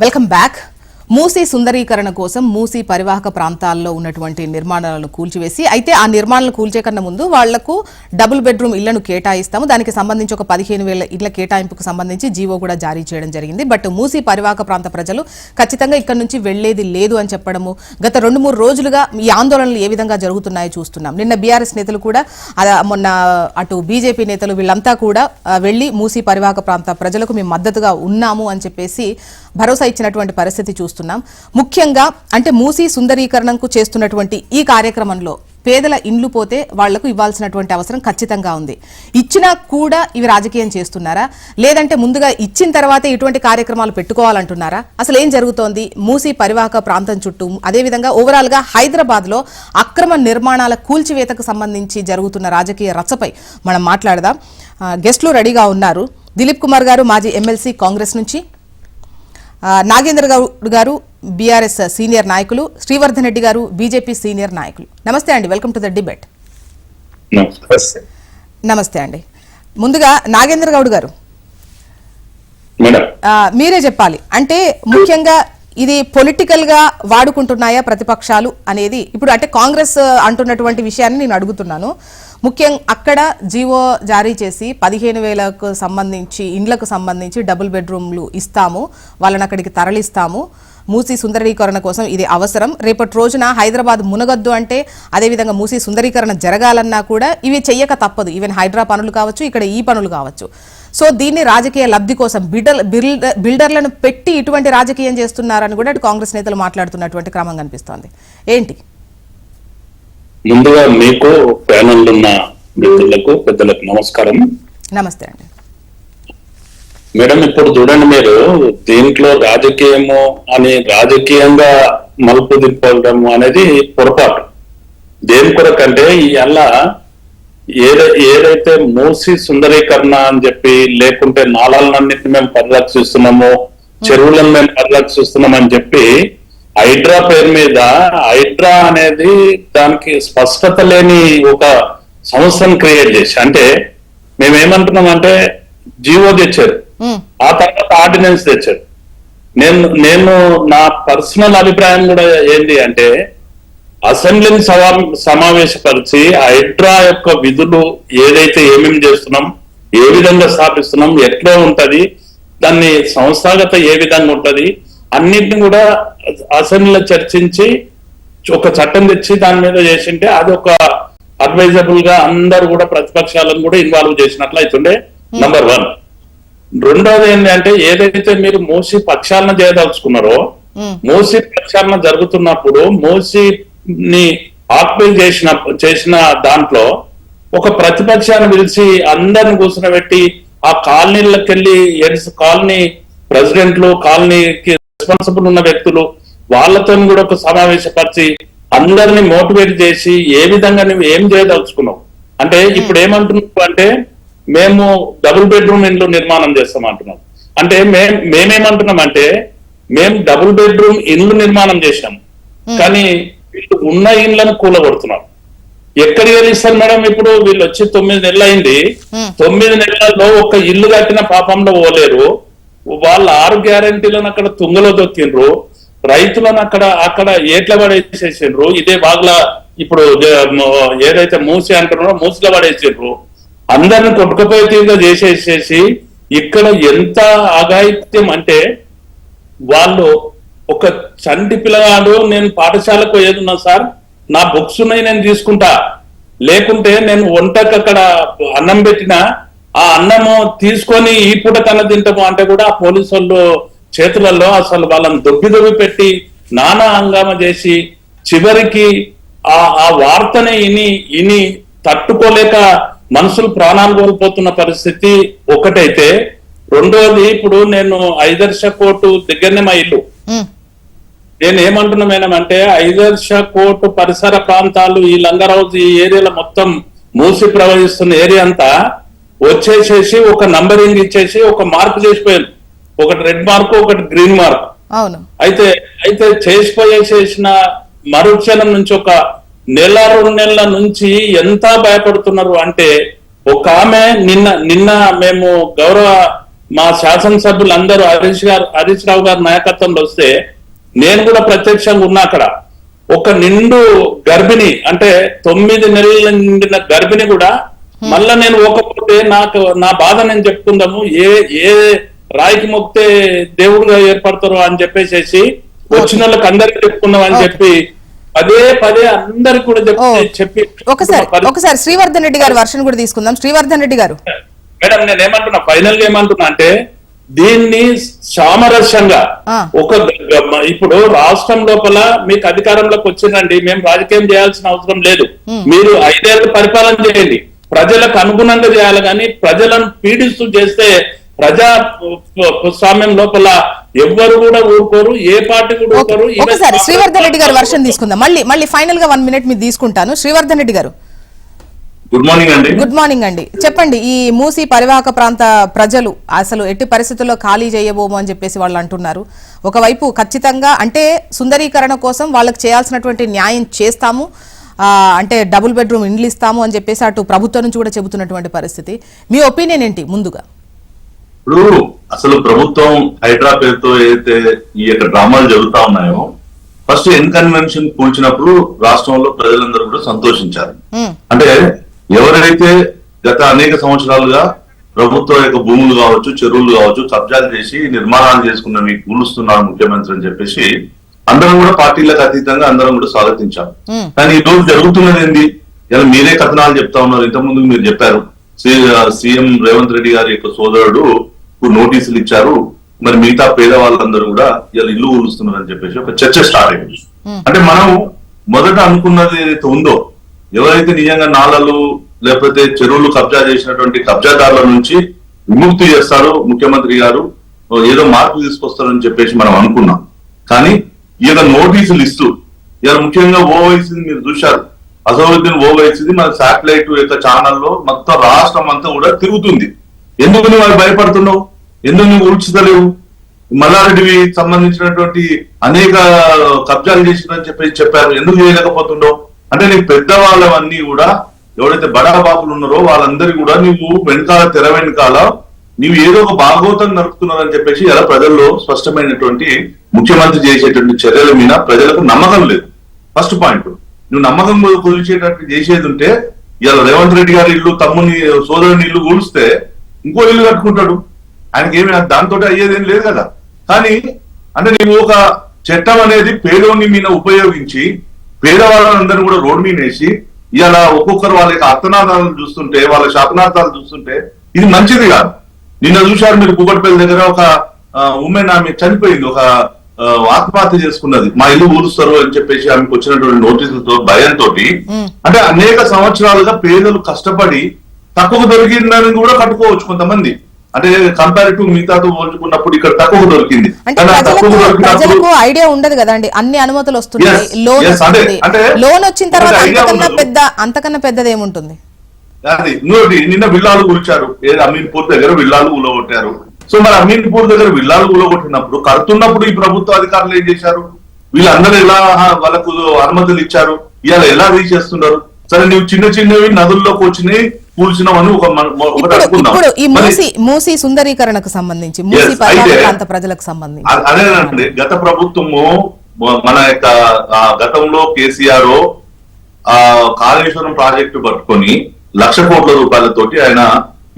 Welcome back Musi సుందరీకరణ కోసం మూసీ పరివాహక ప్రాంతాల్లో ఉన్నటువంటి నిర్మాణాలను కూల్చివేసి అయితే ఆ నిర్మాణాలను కూల్చే కన్నా ముందు వాళ్ళకు డబుల్ బెడ్రూమ్ ఇళ్ళను కేటాయిస్తాము. దానికి సంబంధించి ఒక పదిహేను వేల ఇళ్ళ కేటాయింపుకు సంబంధించి జీవో కూడా జారీ చేయడం జరిగింది. బట్ మూసీ పరివాహక ప్రాంత ప్రజలు ఖచ్చితంగా ఇక్కడ నుంచి వెళ్ళేది లేదు అని చెప్పడము గత రెండు మూడు రోజులుగా ఈ ఆందోళనలు ఏ విధంగా జరుగుతున్నాయో చూస్తున్నాం. నిన్న బీఆర్ఎస్ నేతలు కూడా మొన్న అటు బీజేపీ నేతలు వీళ్ళంతా కూడా వెళ్ళి మూసీ పరివాహక ప్రాంత ప్రజలకు మేము మద్దతుగా ఉన్నాము అని చెప్పేసి భరోసా ఇచ్చినటువంటి పరిస్థితి చూస్తున్నాం. ముఖ్యంగా అంటే మూసీ సుందరీకరణకు చేస్తున్నటువంటి ఈ కార్యక్రమంలో పేదల ఇండ్లు పోతే వాళ్ళకు ఇవ్వాల్సినటువంటి అవసరం ఖచ్చితంగా ఉంది. ఇచ్చినా కూడా ఇవి రాజకీయం చేస్తున్నారా? లేదంటే ముందుగా ఇచ్చిన తర్వాతే ఇటువంటి కార్యక్రమాలు పెట్టుకోవాలంటున్నారా? అసలు ఏం జరుగుతోంది? మూసీ పరివాహక ప్రాంతం చుట్టూ అదేవిధంగా ఓవరాల్గా హైదరాబాద్లో అక్రమ నిర్మాణాల కూల్చివేతకు సంబంధించి జరుగుతున్న రాజకీయ రచ్చపై మనం మాట్లాడదాం. గెస్ట్లు రెడీగా ఉన్నారు. దిలీప్ కుమార్ గారు మాజీ ఎమ్మెల్సీ కాంగ్రెస్ నుంచి. నాగేంద్ర గౌడ్ గారు బీఆర్ఎస్ సీనియర్ నాయకులు శ్రీవర్ధన్ రెడ్డి గారు బీజేపీ సీనియర్ నాయకులు. నమస్తే అండి వెల్కమ్ టు ద డిబేట్. నమస్తే. అండి. ముందుగా నాగేంద్ర గౌడ్ గారు. మీరే చెప్పాలి. అంటే ముఖ్యంగా ఇది పొలిటికల్గా వాడుకుంటున్నాయా ప్రతిపక్షాలు అనేది ఇప్పుడు అంటే కాంగ్రెస్ అంటున్నటువంటి విషయాన్ని నేను అడుగుతున్నాను. ముఖ్యం అక్కడ జీవో జారీ చేసి పదిహేను వేలకు సంబంధించి ఇండ్లకు సంబంధించి డబుల్ బెడ్రూమ్లు ఇస్తాము వాళ్ళని అక్కడికి తరలిస్తాము. మూసీ సుందరీకరణ కోసం ఇది అవసరం. రేపటి రోజున హైదరాబాద్ మునగద్దు అంటే అదేవిధంగా మూసీ సుందరీకరణ జరగాలన్నా కూడా ఇవి చెయ్యక తప్పదు. ఈవెన్ హైడ్రా పనులు కావచ్చు ఇక్కడ ఈ పనులు కావచ్చు. సో దీన్ని రాజకీయ లబ్ధి కోసం బిల్డర్ బిల్డర్ బిల్డర్లను పెట్టి ఇటువంటి రాజకీయం చేస్తున్నారని కూడా అటు కాంగ్రెస్ నేతలు మాట్లాడుతున్నటువంటి క్రమం కనిపిస్తోంది. ఏంటి? ముందుగా మీకు ప్యానల్ ఉన్న మిత్రులకు పెద్దలకు నమస్కారం. నమస్తే అండి. మేడం ఇప్పుడు చూడండి మీరు దీంట్లో రాజకీయము అని రాజకీయంగా మలుపు తిప్పడం అనేది పొరపాటు. దేని కొరకంటే ఇవాళ ఏదై ఏదైతే మూసి సుందరీకరణ అని చెప్పి లేకుంటే నాళాలన్నింటినీ మేము పరిరక్షిస్తున్నాము చెరువులను మేము పరిరక్షిస్తున్నాం అని చెప్పి హైడ్రా పేరు మీద హైడ్రా అనేది దానికి స్పష్టత లేని ఒక సంస్థను క్రియేట్ చేసి అంటే మేమేమంటున్నాం అంటే జీవో తెచ్చారు. ఆ తర్వాత ఆర్డినెన్స్ తెచ్చారు. నేను నేను నా పర్సనల్ అభిప్రాయం కూడా ఏంటి అంటే అసెంబ్లీని సమా సమావేశపరిచి హైడ్రా యొక్క విధులు ఏదైతే ఏమేమి చేస్తున్నాం ఏ విధంగా స్థాపిస్తున్నాం ఎట్లా ఉంటది దాన్ని సంస్థాగత ఏ విధంగా ఉంటది అన్నిటిని కూడా అసెంబ్లీలో చర్చించి ఒక చట్టం తెచ్చి దాని మీద చేసింటే అది ఒక అడ్వైజబుల్గా అందరు కూడా ప్రతిపక్షాలను కూడా ఇన్వాల్వ్ చేసినట్లు అవుతుండే నంబర్ వన్ రెండోది ఏంటంటే ఏదైతే మీరు మోసి పక్షాలను చేయదలుచుకున్నారో ఉమ్, మోసి ప్రక్షాళన జరుగుతున్నప్పుడు మోసిని ఆక్యుపై చేసిన చేసిన దాంట్లో ఒక ప్రతిపక్షాన్ని పిలిచి అందరిని కూర్చునబెట్టి ఆ కాలనీలకు వెళ్ళి కాలనీ ప్రెసిడెంట్లు కాలనీకి రెస్పాన్సిబుల్ ఉన్న వ్యక్తులు వాళ్ళతో కూడా ఒక సమావేశపరిచి అందరిని మోటివేట్ చేసి ఏ విధంగా నువ్వు ఏం చేయదలుచుకున్నావు? అంటే ఇప్పుడు ఏమంటున్నావు అంటే మేము డబుల్ బెడ్రూమ్ ఇండ్లు నిర్మాణం చేస్తాం అంటున్నాం అంటే మేం మేమేమంటున్నాం అంటే మేము డబుల్ బెడ్రూమ్ ఇండ్లు నిర్మాణం చేసినాం కానీ వీళ్ళు ఉన్న ఇండ్లను కూలగొడుతున్నారు. ఎక్కడికి వెళ్ళిస్తారు మేడం ఇప్పుడు? వీళ్ళు వచ్చి తొమ్మిది నెలలు అయింది Hmm. తొమ్మిది నెలల్లో ఒక ఇల్లు కట్టిన పాపంలో పోలేరు. వాళ్ళ ఆరు గ్యారంటీలను అక్కడ తుంగలో దొక్కిండ్రు. రైతులను అక్కడ అక్కడ ఏట్ల పడేసేసిండ్రు. ఇదే బాగ్లా ఇప్పుడు ఏదైతే మూసి అంటున్నారో మూసిలో పడేసిండ్రు. అందరిని కొట్టుకుపోయే చేసేసేసి ఇక్కడ ఎంత అఘాయిత్యం అంటే వాళ్ళు ఒక చంటి పిల్లగాడు నేను పాఠశాలకు ఏదున్నా సార్ నా బుక్స్ ఉన్నాయి నేను తీసుకుంటా. లేకుంటే నేను వంటకు అక్కడ అన్నం పెట్టిన ఆ అన్నము తీసుకొని ఈ పూట కన్నా తింటాము అంటే కూడా ఆ పోలీసు వాళ్ళు చేతులలో అసలు వాళ్ళని దొబ్బి దొబ్బి పెట్టి నానా హంగామా చేసి చివరికి ఆ ఆ వార్తని ఇని ఇని తట్టుకోలేక మనుషులు ప్రాణాలు కోల్పోతున్న పరిస్థితి ఒకటైతే రెండోది ఇప్పుడు నేను ఐదర్శ కోర్టు దగ్గరనే మా ఇల్లు. నేను ఏమంటున్నా మేడం అంటే ఐదర్శ కోర్టు పరిసర ప్రాంతాలు ఈ లంగరౌజ్ ఈ ఏరియాలో మొత్తం మూసి ప్రవహిస్తున్న ఏరియా అంతా వచ్చేసేసి ఒక నంబరింగ్ ఇచ్చేసి ఒక మార్క్ చేసిపోయాను ఒకటి రెడ్ మార్క్ ఒకటి గ్రీన్ మార్క్. అయితే అయితే చేసిపోయేసేసిన మరుక్షణం నుంచి ఒక నెల రెండు నెలల నుంచి ఎంత భయపడుతున్నారు అంటే ఒక ఆమె నిన్న నిన్న మేము గౌరవ మా శాసనసభ్యులు అందరూ హరీష్ గారు హరీష్ రావు గారి నాయకత్వంలో వస్తే నేను కూడా ప్రత్యక్షంగా ఉన్నా అక్కడ. ఒక నిండు గర్భిణి అంటే తొమ్మిది నెలల నిండిన గర్భిణి కూడా మళ్ళా నేను ఒకపోతే నాకు నా బాధ నేను చెప్పుకుందాము. ఏ ఏ రాయికి మొక్కితే దేవుడుగా ఏర్పడతారో అని చెప్పేసి వచ్చిన వాళ్ళకి అందరికి చెప్పుకుందాం అని. చెప్పి పదే పదే అందరికి కూడా చెప్పి చెప్పి ఒకసారి ఒకసారి శ్రీవర్ధన్ రెడ్డి గారి వర్షన్ కూడా తీసుకుందాం. శ్రీవర్ధన్ రెడ్డి గారు. మేడం నేను ఏమంటున్నా ఫైనల్గా ఏమంటున్నా అంటే దీన్ని సామరస్యంగా. ఒక ఇప్పుడు రాష్ట్రం లోపల మీకు అధికారంలోకి వచ్చిందండి. మేము రాజకీయం చేయాల్సిన అవసరం లేదు. మీరు ఐదేళ్ళు పరిపాలన చేయండి. ప్రజలకు అనుగుణంగా చేయాలి కానీ ప్రజలను పీడిస్తూ చేస్తే ప్రజా స్వామ్యం లోపల ఎవ్వరు కూడా ఊరుకోరు ఏ పార్టీ కూడా. ఊరుకోరు. ఒకసారి శ్రీవర్ధన్ రెడ్డి గారి వర్షన్ తీసుకుందాం. మళ్ళీ మళ్ళీ ఫైనల్గా వన్ మినిట్ మీరు తీసుకుంటాను. శ్రీవర్ధన్ రెడ్డి గారు. గుడ్ మార్నింగ్ అండి. గుడ్ మార్నింగ్ అండి. చెప్పండి ఈ మూసి పరివాహక ప్రాంత ప్రజలు అసలు ఎట్టి పరిస్థితుల్లో ఖాళీ చేయబోము అని చెప్పేసి వాళ్ళు అంటున్నారు. ఒకవైపు ఖచ్చితంగా అంటే సుందరీకరణ కోసం వాళ్ళకి చేయాల్సినటువంటి న్యాయం చేస్తాము. అంటే డబుల్ బెడ్రూమ్ ఇండ్లు ఇస్తాము అని చెప్పేసి అటు ప్రభుత్వం నుంచి కూడా చెబుతున్నటువంటి పరిస్థితి. మీ ఒపీనియన్ ఏంటి ముందుగా? ఇప్పుడు అసలు ప్రభుత్వం హైడ్రా పేరుతో ఏదైతే ఈ యొక్క డ్రామాలు జరుగుతా ఉన్నాయో ఫస్ట్ ఎన్ కన్వెన్షన్ కూల్చినప్పుడు రాష్ట్రంలో ప్రజలందరూ కూడా సంతోషించారు. అంటే ఎవరైతే గత అనేక సంవత్సరాలుగా ప్రభుత్వం యొక్క భూములు కావచ్చు చెరువులు కావచ్చు కబ్జాలు చేసి నిర్మాణాలు చేసుకున్నవి కూలుస్తున్నారు ముఖ్యమంత్రి అని చెప్పేసి అందరం కూడా పార్టీలకు అతీతంగా అందరం కూడా స్వాగతించాం. కానీ ఈ రోజు జరుగుతున్నది ఏంది? ఇలా మీరే కథనాలు చెప్తా ఉన్నారు. ఇంత ముందు మీరు చెప్పారు. సి- సీఎం రేవంత్ రెడ్డి గారి యొక్క సోదరుడు నోటీసులు ఇచ్చారు. మరి మిగతా పేదవాళ్ళందరూ కూడా ఇలా ఇల్లు ఊరుస్తున్నారు అని చెప్పేసి ఒక చర్చ స్టార్ట్ అయింది. అంటే మనం మొదట అనుకున్నది ఏదైతే ఉందో ఎవరైతే నిజంగా నాలలు లేకపోతే చెరువులు కబ్జా చేసినటువంటి కబ్జాదారుల నుంచి విముక్తి చేస్తారు ముఖ్యమంత్రి గారు ఏదో మార్పు తీసుకొస్తారని చెప్పేసి మనం అనుకున్నాం. కానీ ఈయన నోటీసులు ఇస్తూ ఇలా ముఖ్యంగా ఓవైసీ మీరు చూశారు. అసౌద్దీన్ ఓవైసీది మన శాటిలైట్ యొక్క ఛానల్లో మొత్తం రాష్ట్రం అంతా కూడా తిరుగుతుంది. ఎందుకు నువ్వు అవి భయపడుతున్నావు? ఎందుకు నువ్వు ఊడ్చుతలేవు మల్లారెడ్డివి సంబంధించినటువంటి అనేక కబ్జాలు చేసిందని చెప్పి చెప్పారు. ఎందుకు చేయలేకపోతుండో అంటే నీకు పెద్దవాళ్ళవన్నీ కూడా ఎవరైతే బడా బాబులు ఉన్నారో వాళ్ళందరికీ కూడా నువ్వు వెనకాల తెర వెనకాల నీవు ఏదో ఒక భాగవతం నడుపుతున్నారని చెప్పేసి ఎలా ప్రజల్లో స్పష్టమైనటువంటి ముఖ్యమంత్రి చేసేటువంటి చర్యల మీద ప్రజలకు నమ్మకం లేదు. ఫస్ట్ పాయింట్ నువ్వు నమ్మకం కుదిర్చేటట్టు చేసేది ఉంటే ఇలా రేవంత్ రెడ్డి గారి ఇల్లు తమ్ముని సోదరుని ఇల్లు కూలిస్తే ఇంకో ఇల్లు కట్టుకుంటాడు. ఆయనకి ఏమి దాంతో అయ్యేదేం లేదు కదా. కానీ అంటే నీవు ఒక చట్టం అనేది పేదోని మీద ఉపయోగించి పేదవాళ్ళందరూ కూడా రోడ్డు మీద వేసి ఇలా ఒక్కొక్కరు వాళ్ళ యొక్క అర్థనార్థాలను చూస్తుంటే వాళ్ళ శాపనార్థాలు చూస్తుంటే ఇది మంచిది కాదు. నిన్న చూశారు మీరు కూకట్పల్లి దగ్గర ఒక ఉమెన్ ఆమె చనిపోయింది ఒక ఆత్మహత్య చేసుకున్నది. మా ఇల్లు ఊరుస్తారు అని చెప్పేసి ఆమెకు వచ్చినటువంటి నోటీసులతో భయంతో అంటే అనేక సంవత్సరాలుగా పేదలు కష్టపడి తక్కువ దొరికిందని కూడా కట్టుకోవచ్చు కొంతమంది. అంటే కంపారిటివ్ మిగతాతో పోల్చుకున్నప్పుడు ఇక్కడ తక్కువ దొరికింది. ప్రజలకు ఐడియా ఉండదు కదండి అన్ని అనుమతులు వస్తున్నాయి. లోన్ లోన్ వచ్చిన తర్వాత అంతకన్నా. పెద్ద అంతకన్నా పెద్దది ఏముంటుంది? అది. నిన్న విల్లాలు కూల్చారు. ఏది? అమీన్పూర్ దగ్గర విల్లాలు కూలగొట్టారు. సో మరి అమీన్పూర్ దగ్గర విల్లాలు కూలగొట్టినప్పుడు కడుతున్నప్పుడు ఈ ప్రభుత్వ అధికారులు ఏం చేశారు? వీళ్ళందరూ ఎలా వాళ్ళకు అనుమతులు ఇచ్చారు? ఇవాళ ఎలా తీసేస్తున్నారు సరే నువ్వు చిన్న చిన్నవి నదుల్లోకి వచ్చినాయి కూల్చినామని ఒక ఇప్పుడు ఈ మూసి మూసి సుందరీకరణకు సంబంధించి మూసి ప్రాంత ప్రజలకు సంబంధించి. అదేనండి గత ప్రభుత్వము మన యొక్క గతంలో కేసీఆర్ ఆ కాళేశ్వరం ప్రాజెక్టు పట్టుకొని లక్ష కోట్ల రూపాయలతోటి ఆయన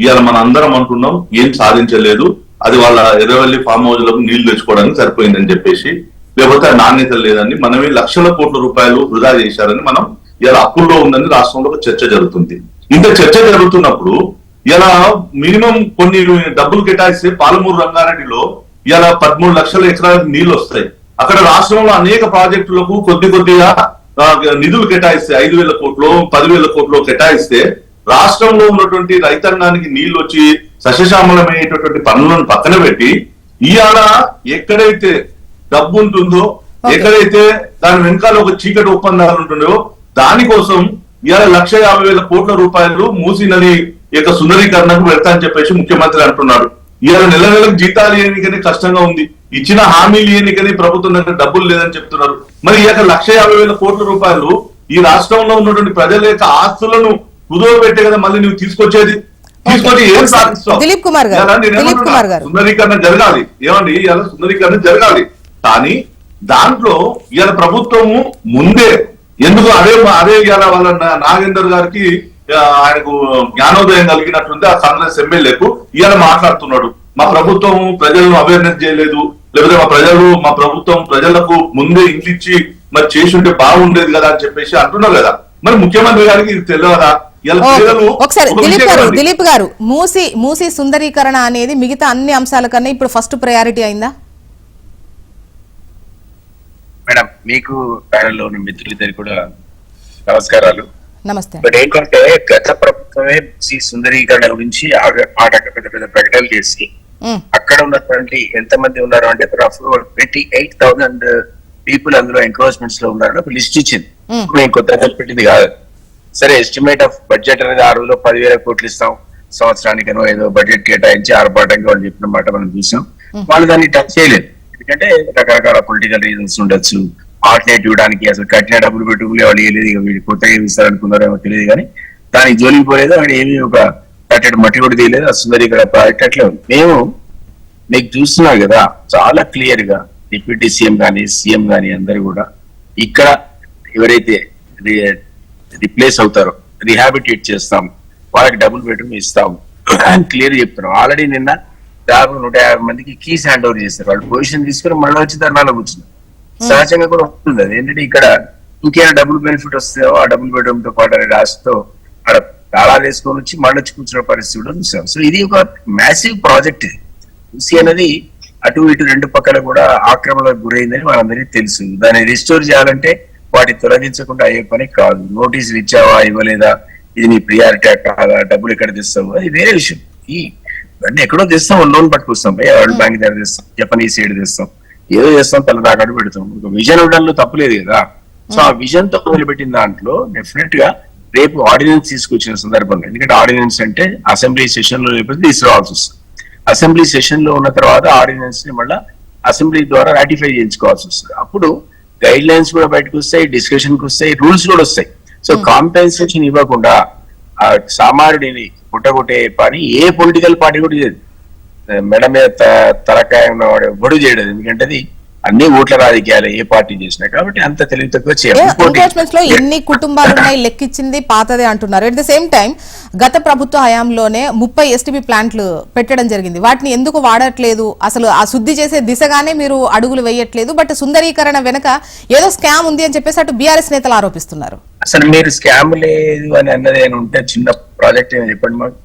ఇవాళ మన అందరం అంటున్నాం ఏం సాధించలేదు. అది వాళ్ళ ఎర్రవల్లి ఫామ్ హౌస్లకు నీళ్ళు తెచ్చుకోవడానికి సరిపోయిందని చెప్పేసి లేకపోతే నాణ్యత లేదని మనమే లక్షల కోట్ల రూపాయలు వృధా చేశారని మనం ఇలా అప్పుల్లో ఉందని రాష్ట్రంలో ఒక చర్చ జరుగుతుంది. ఇంత చర్చ జరుగుతున్నప్పుడు ఇలా మినిమం కొన్ని డబ్బులు కేటాయిస్తే పాలమూరు రంగారెడ్డిలో ఇలా పదమూడు లక్షల ఎకరాలకు నీళ్ళు వస్తాయి. అక్కడ రాష్ట్రంలో అనేక ప్రాజెక్టులకు కొద్ది కొద్దిగా నిధులు కేటాయిస్తే ఐదు వేల కోట్లు పదివేల కోట్లు కేటాయిస్తే రాష్ట్రంలో ఉన్నటువంటి రైతాంగానికి నీళ్ళు వచ్చి సస్యశ్యామలమైనటువంటి పనులను పక్కన పెట్టి ఇవాళ ఎక్కడైతే డబ్బు ఉంటుందో. ఎక్కడైతే దాని వెనకాల ఒక చీకటి ఒప్పందాలు ఉంటుందో దానికోసం ఇవాళ లక్ష యాభై వేల కోట్ల రూపాయలు మూసి నది యొక్క సుందరీకరణకు వెళ్తా అని చెప్పేసి ముఖ్యమంత్రి అంటున్నాడు. ఇవాళ నెల నెలకు జీతాలు ఇవ్వనికనే కష్టంగా ఉంది. ఇచ్చిన హామీలు ఇవ్వనికనే ప్రభుత్వం దగ్గర డబ్బులు లేదని చెప్తున్నారు. మరి ఈ యొక్క లక్ష యాభై వేల కోట్ల రూపాయలు ఈ రాష్ట్రంలో ఉన్నటువంటి ప్రజల యొక్క ఆస్తులను కుదువ పెట్టే కదా మళ్ళీ నువ్వు తీసుకొచ్చేది? తీసుకొని ఏం సాధిస్తావు? దిలీప్ కుమార్ గారు, ఇలా. సుందరీకరణ జరగాలి. ఏమండి ఇలా సుందరీకరణ జరగాలి. కానీ దాంట్లో ఇవాళ ప్రభుత్వము ముందే ఎందుకు అదే అదే ఇవాళ వాళ్ళ నాగేందర్ గారికి ఆయనకు జ్ఞానోదయం కలిగినట్టుంది ఆ కాంగ్రెస్ ఎమ్మెల్యేకు. ఇవాళ మాట్లాడుతున్నాడు. మా ప్రభుత్వం ప్రజలను అవేర్నెస్ చేయలేదు. లేకపోతే మా ప్రజలు మా ప్రభుత్వం ప్రజలకు ముందే ఇంటి ఇచ్చి మరి చేసి ఉంటే బాగుండేది కదా అని చెప్పేసి అంటున్నారు కదా. మరి ముఖ్యమంత్రి గారికి ఇది తెలియదా? ఇలా ఒకసారి ఒక దిలీప్ గారు. దిలీప్ గారు మూసి మూసి సుందరీకరణ అనేది మిగతా అన్ని అంశాల కన్నా ఇప్పుడు ఫస్ట్ ప్రయారిటీ అయిందా? మేడం మీకు ప్యానెల్లో ఉన్న మిత్రులిద్దరు కూడా నమస్కారాలు. నమస్తే. బట్ ఏంటంటే గత ప్రభుత్వమే ఈ సుందరీకరణ గురించి ఆట పెద్ద పెద్ద ప్రకటనలు చేసి అక్కడ ఉన్నటువంటి ఎంత మంది ఉన్నారు అంటే ట్వంటీ ఎయిట్ థౌసండ్ పీపుల్ అందులో ఎంక్రోచ్మెంట్స్లో ఉన్నారని ఒక లిస్ట్ ఇచ్చింది. మేము కొత్తగా పెట్టింది కాదు. సరే ఎస్టిమేట్ ఆఫ్ బడ్జెట్ అనేది ఆ రోజులో పదివేల కోట్లు ఇస్తాం. సంవత్సరానికనో ఏదో బడ్జెట్ కేటాయించి ఆర్భాటంగా వాళ్ళు చెప్పిన మాట మనం చూసాం. వాళ్ళు దాన్ని టచ్ చేయలేదు. ఎందుకంటే రకరకాల పొలిటికల్ రీజన్స్ ఉండొచ్చు. ఆల్టర్నేట్ ఇవ్వడానికి అసలు కట్టిన డబ్బులు పెట్టుకునే వాళ్ళు ఇక వీళ్ళు కొత్తగా ఏమి ఇస్తారనుకున్నారో ఏమో తెలియదు కానీ దానికి జోలికి పోలేదు. అక్కడ ఏమీ ఒక కట్టెడు మట్టి కూడా తీయలేదు. ఆ సుందరీకరణ ప్రాజెక్ట్ అట్లే ఉంది. మేము మీకు చూస్తున్నారు కదా చాలా క్లియర్గా డిప్యూటీ సీఎం గానీ సీఎం గానీ అందరు కూడా ఇక్కడ ఎవరైతే రిప్లేస్ అవుతారో రిహాబిటేట్ చేస్తాం వాళ్ళకి డబుల్ బెడ్రూమ్ ఇస్తాం. అని క్లియర్ చెప్తున్నాం. ఆల్రెడీ నిన్న దాదాపు నూట యాభై మందికి కీస్ హ్యాండ్ ఓవర్ చేస్తారు వాళ్ళు పొజిషన్ తీసుకుని మళ్ళీ వచ్చి ధర్నాలో కూర్చున్నారు. సహజంగా కూడా ఉంటుంది. అది ఏంటంటే ఇక్కడ ఇంకేమైనా డబుల్ బెనిఫిట్ వస్తుందో ఆ డబుల్ బెడ్రూమ్తో పాటు అనే రాశితో అక్కడ తాళాలు వేసుకొని వచ్చి మళ్ళీ వచ్చి కూర్చున్న పరిస్థితి కూడా చూసాం. సో ఇది ఒక మ్యాసివ్ ప్రాజెక్ట్ ఇది అనేది అటు ఇటు రెండు పక్కల కూడా ఆక్రమణకు గురైందని మనందరికీ తెలుసు. దాన్ని రిస్టోర్ చేయాలంటే వాటి తొలగించకుండా అయ్యే పని కాదు. నోటీసులు ఇచ్చావా ఇవ్వలేదా? ఇది నీ ప్రియారిటీ కాదా? డబ్బులు ఎక్కడ తెస్తావు? అది వేరే విషయం. ఈ అంటే ఎక్కడో తెస్తాం లోన్ పట్టుకొస్తాం. వరల్డ్ బ్యాంక్ దగ్గర తెస్తాం జపనీస్ ఏడు తెస్తాం. ఏదో చేస్తాం తల దాకాడు పెడతాం. విజన్ ఉండడంలో తప్పులేదు కదా. సో ఆ విజన్తో మొదలుపెట్టిన దాంట్లో డెఫినెట్గా రేపు ఆర్డినెన్స్ తీసుకొచ్చిన సందర్భంగా ఎందుకంటే ఆర్డినెన్స్ అంటే అసెంబ్లీ సెషన్లో లేకపోతే తీసుకురావాల్సి వస్తుంది అసెంబ్లీ సెషన్లో ఉన్న తర్వాత ఆర్డినెన్స్ని మళ్ళీ అసెంబ్లీ ద్వారా రాటిఫై చేయించుకోవాల్సి వస్తుంది. అప్పుడు గైడ్ లైన్స్ కూడా బయటకు వస్తాయి డిస్కషన్కి వస్తాయి రూల్స్ కూడా వస్తాయి. సో కాంపెన్సేషన్ ఇవ్వకుండా ఆ సామాన్యుడిని పుట్టగొట్టే పని ఏ పొలిటికల్ పార్టీ కూడా చేయదు. మెడ మీద తలకాయ ఉన్నవాడు ఎవ్వడు చేయడు. ఎందుకంటే అది అన్ని ఓట్ల రాజకీయాలు ఏ పార్టీ చేసినా కాబట్టి అంత తెలివి తక్కువ చేయాలి. లో ఎన్ని కుటుంబాలు ఉన్నాయి లెక్కించింది పాతదే అంటున్నారు. ఎట్ ద సేమ్ టైం గత ప్రభుత్వ హయాంలోనే ముప్పై ఎస్టీపీ ప్లాంట్లు పెట్టడం జరిగింది. వాటిని ఎందుకు వాడట్లేదు? అసలు ఆ శుద్ధి చేసే దిశగానే మీరు అడుగులు వేయట్లేదు. బట్ సుందరీకరణ వెనక ఏదో స్కామ్ ఉంది అని చెప్పేసి అటు బీఆర్ఎస్ నేతలు ఆరోపిస్తున్నారు. అసలు మీరు స్కామ్ లేదు అని అన్నది ఉంటే చిన్న ప్రాజెక్ట్ చెప్పండి మాకు.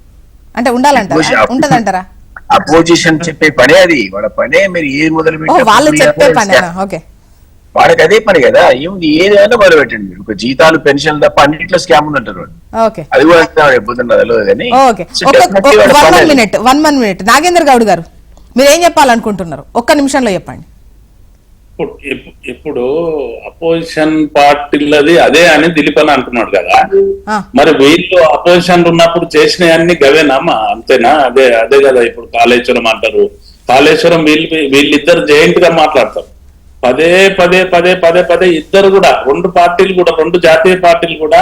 అంటే ఉండాలంటారా? ఉంటదంటారా? అపోజిషన్ చెప్పే పనే అది. వాళ్ళ పనే మీరు ఏది మొదలు. ఓకే. వాళ్ళకి అదే పని కదా. ఏముంది? ఏదైనా మొదలు పెట్టండి. మీరు ఒక జీతాలు పెన్షన్ తప్ప అన్నింటిలో స్కామ్ ఉందంటారు అది కూడా తెలియదు కానీ. One. Minute one one minute Nagendra Goud గారు మీరు ఏం చెప్పాలనుకుంటున్నారు? ఒక్క నిమిషంలో చెప్పండి. ఇప్పుడు ఇప్పు- ఇప్పుడు అపోజిషన్ పార్టీలది అదే అని దిలీప్ అని అంటున్నాడు కదా. మరి వీళ్ళు అపోజిషన్ ఉన్నప్పుడు చేసినవన్నీ గవేనమ్మా అంతేనా? అదే అదే కదా ఇప్పుడు కాళేశ్వరం అంటారు. కాళేశ్వరం వీళ్ళు వీళ్ళిద్దరు జైంట్గా మాట్లాడతారు. పదే పదే పదే పదే పదే ఇద్దరు కూడా రెండు పార్టీలు కూడా రెండు జాతీయ పార్టీలు కూడా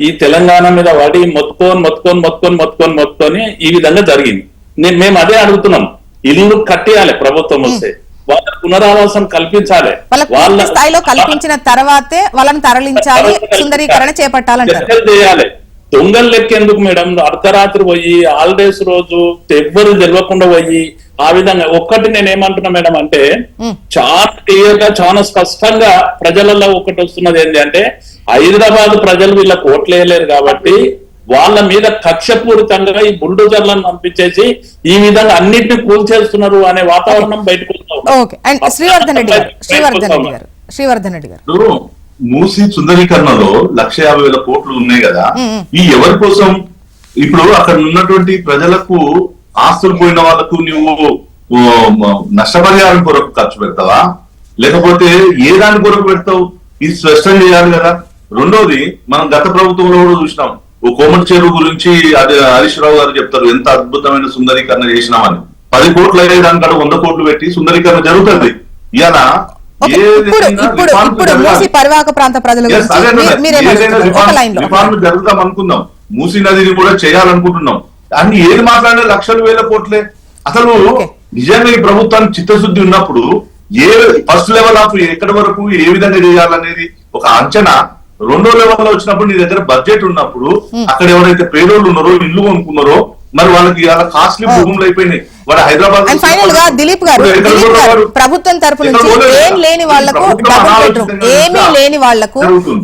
ఈ తెలంగాణ మీద వడి మొత్తుకొని మొత్తుకొని మొత్తుకొని మొత్తుకొని మొత్తుకొని ఈ విధంగా జరిగింది. నేను మేము అదే అడుగుతున్నాం. ఇల్లు కట్టేయాలి ప్రభుత్వం వస్తే. వాళ్ళ పునరావాసం కల్పించాలి. వాళ్ళ స్థాయిలో కల్పించిన తర్వాతే వాళ్ళని తరలించాలి సుందరీకరణ చేపట్టాలంటారు. లెక్కలు చేయాలి. దొంగలు లెక్క ఎందుకు మేడం? అర్ధరాత్రి పోయి హాలిడేస్ రోజు ఎవ్వరు తెలియకుండా పోయి ఆ విధంగా ఒక్కటి నేను ఏమంటున్నా మేడం అంటే. చాలా క్లియర్గా చాలా స్పష్టంగా ప్రజలలో ఒకటి వస్తున్నది ఏంటి అంటే హైదరాబాద్ ప్రజలు వీళ్ళకి ఓట్లేయలేరు కాబట్టి వాళ్ళ మీద కక్షపూరితంగా ఈ బుల్డోజర్లను పంపించేసి ఈ విధంగా అన్నిటిని కూల్చేస్తున్నారు అనే వాతావరణం బయటకు శ్రీవర్ధన్ రెడ్డి గారు శ్రీవర్ధన్ రెడ్డి గారు శ్రీవర్ధన్ రెడ్డి గారు. ఇప్పుడు మూసి సుందరీకరణలో లక్ష యాభై వేల కోట్లు ఉన్నాయి కదా. ఈ ఎవరి కోసం? ఇప్పుడు అక్కడ ఉన్నటువంటి ప్రజలకు ఆస్తులు పోయిన వాళ్ళకు నువ్వు నష్టపరిహారం కొరకు ఖర్చు పెడతావా? లేకపోతే ఏ దాని కొరకు పెడతావు? ఇది స్పష్టం చేయాలి కదా. రెండోది మనం గత ప్రభుత్వంలో కూడా చూసినాం. ఓ కోమటి చెరువు గురించి అది హరీష్ రావు గారు చెప్తారు ఎంత అద్భుతమైన సుందరీకరణ చేసినామని. పది కోట్లు అయ్యేదానికాడ వంద కోట్లు పెట్టి సుందరీకరణ జరుగుతుంది. రిఫార్మ్- రిఫార్మ్ జరుగుదాం అనుకుందాం. మూసీ నదిని కూడా చేయాలనుకుంటున్నాం. అన్ని ఏది మాట్లాడినా లక్షలు వేల కోట్లే. అసలు. నిజంగా ఈ ప్రభుత్వానికి చిత్తశుద్ధి ఉన్నప్పుడు ఏ ఫస్ట్ లెవెల్ ఆఫ్ ఎక్కడి వరకు ఏ విధంగా చేయాలనేది ఒక అంచనా. రెండో లెవెల్లో వచ్చినప్పుడు నీ దగ్గర బడ్జెట్ ఉన్నప్పుడు అక్కడ ఎవరైతే పేదోళ్ళు ఉన్నారో ఇల్లు కొనుక్కున్నారో మరి వాళ్ళకి ఇలా కాస్ట్లీ భూములు అయిపోయినాయి. హైదరాబాద్ అండ్ ఫైనల్గా దిలీప్ గారు దిలీప్ గారు? ప్రభుత్వం తరపు నుంచి ఏం? లేని వాళ్ళకు డబుల్ బెడ్రూమ్ ఏమీ లేని వాళ్ళకు.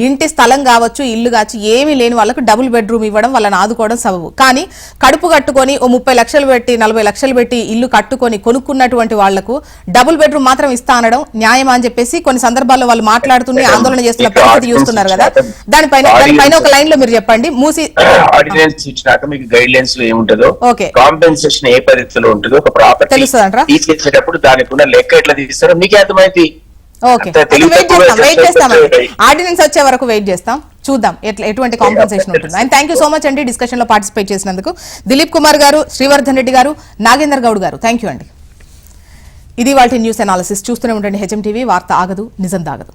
ఇంటి స్థలం కావచ్చు ఇల్లు కావచ్చు ఏమీ లేని వాళ్ళకు డబుల్ బెడ్రూమ్ ఇవ్వడం వాళ్ళని ఆదుకోవడం సబబు కానీ కడుపు కట్టుకొని ఓ ముప్పై లక్షలు పెట్టి నలభై లక్షలు పెట్టి ఇల్లు కట్టుకొని కొనుక్కున్నటువంటి వాళ్ళకు డబుల్ బెడ్రూమ్ మాత్రం ఇస్తా అనడం న్యాయమా అని చెప్పేసి కొన్ని సందర్భాల్లో వాళ్ళు మాట్లాడుతూనే ఆందోళన చేస్తున్న పరిస్థితి చూస్తున్నారు కదా దానిపైన దానిపైన ఒక లైన్లో మీరు చెప్పండి మూసి ఆర్డినెన్స్ ఇచ్చినాక మీకు గైడ్ లైన్స్లో ఏముంటుందో. కాంపెన్సేషన్ ఏ పద్ధతిలో ఉంటుందో ఒక ప్రాపర్టీ? తీసేసేటప్పుడు దానికి ఉన్న లెక్క ఎట్లా తీస్తారో మీకే అర్థమైంది. ఆర్డినెన్స్ వచ్చే వరకు వెయిట్ చేస్తాం. చూద్దాం ఎట్లా ఎటువంటి కాంపెన్సేషన్ ఉంటుంది. And thank you so much అండి డిస్కషన్లో పార్టిసిపేట్ చేసినందుకు. దిలీప్ కుమార్ గారు శ్రీవర్ధన్ రెడ్డి గారు నాగేందర్ గౌడ్ గారు. థ్యాంక్ యూ అండి. ఇది వాటి న్యూస్ అనాలిసిస్ చూస్తూనే ఉండండి హెచ్ఎం టీవీ వార్త ఆగదు నిజం దాగదు.